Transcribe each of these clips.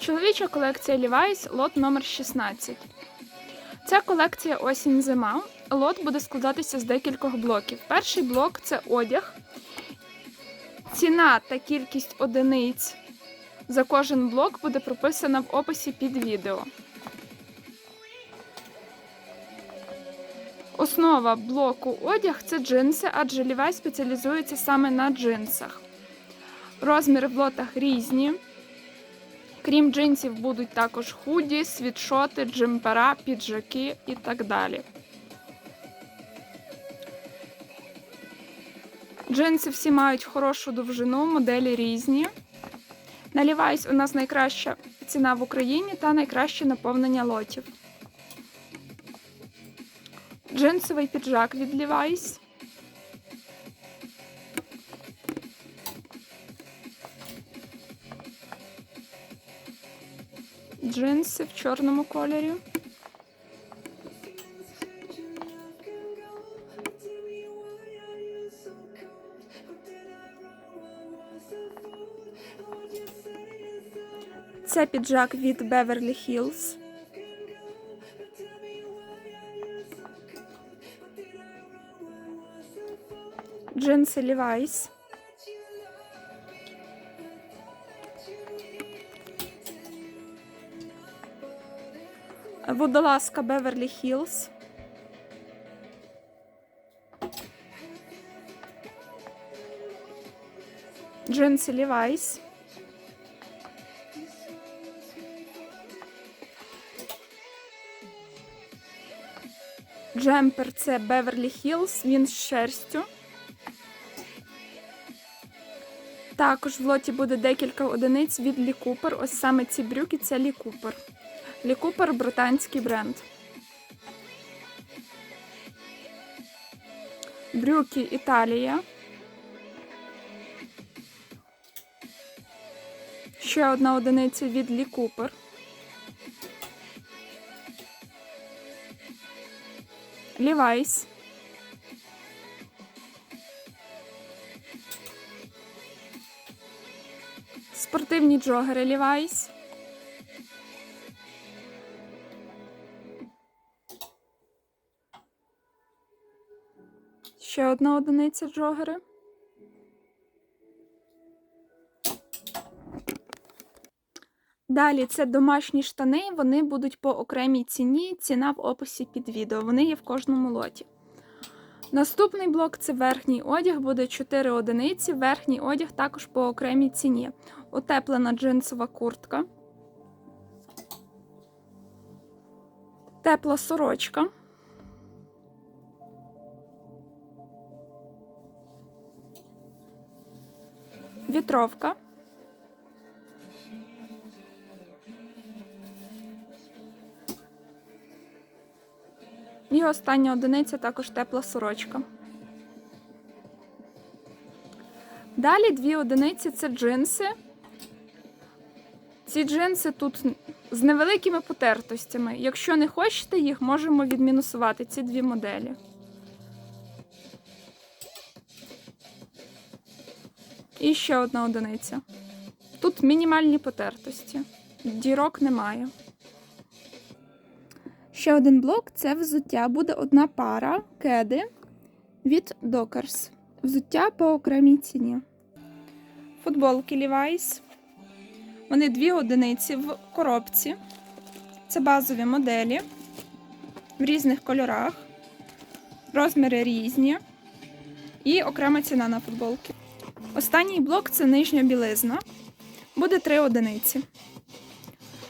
Чоловіча колекція Levi's, лот номер 16. Це колекція осінь-зима. Лот буде складатися з декількох блоків. Перший блок це одяг. Ціна та кількість одиниць за кожен блок буде прописана в описі під відео. Основа блоку одяг це джинси, адже Levi's спеціалізується саме на джинсах. Розміри в лотах різні. Крім джинсів, будуть також худі, світшоти, джемпера, піджаки і так далі. Джинси всі мають хорошу довжину, моделі різні. На у нас найкраща ціна в Україні та найкраще наповнення лотів. Джинсовий піджак від Levi's. Джинси в чорному кольорі. Це піджак від Beverly Hills. Джинси Levi's. Водолазка Beverly Hills. Джинси Levi's. Джемпер це Beverly Hills, він з шерстю. Також в лоті буде декілька одиниць від Лі Купер. Ось саме ці брюки це Лі Купер. Лі Купер британський бренд. Брюки Італія. Ще одна одиниця від Лі Купер. Лівайс. Спортивні джогери Levi's. Ще одна одиниця джогери. Далі це домашні штани, вони будуть по окремій ціні. Ціна в описі під відео. Вони є в кожному лоті. Наступний блок це верхній одяг, буде 4 одиниці. Верхній одяг також по окремій ціні. Утеплена джинсова куртка. Тепла сорочка. Вітровка. І остання одиниця також тепла сорочка. Далі дві одиниці це джинси. Ці джинси тут з невеликими потертостями. Якщо не хочете їх, можемо відмінусувати ці дві моделі. І ще одна одиниця. Тут мінімальні потертості. Дірок немає. Ще один блок це взуття. Буде одна пара кеди від Dockers. Взуття по окремій ціні. Футболки Levi's. Вони дві одиниці в коробці. Це базові моделі в різних кольорах. Розміри різні. І окрема ціна на футболки. Останній блок це нижня білизна. Буде три одиниці.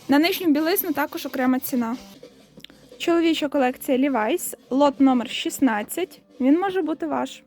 На нижню білизну також окрема ціна. Чоловіча колекція Levi's, лот номер 16. Він може бути ваш.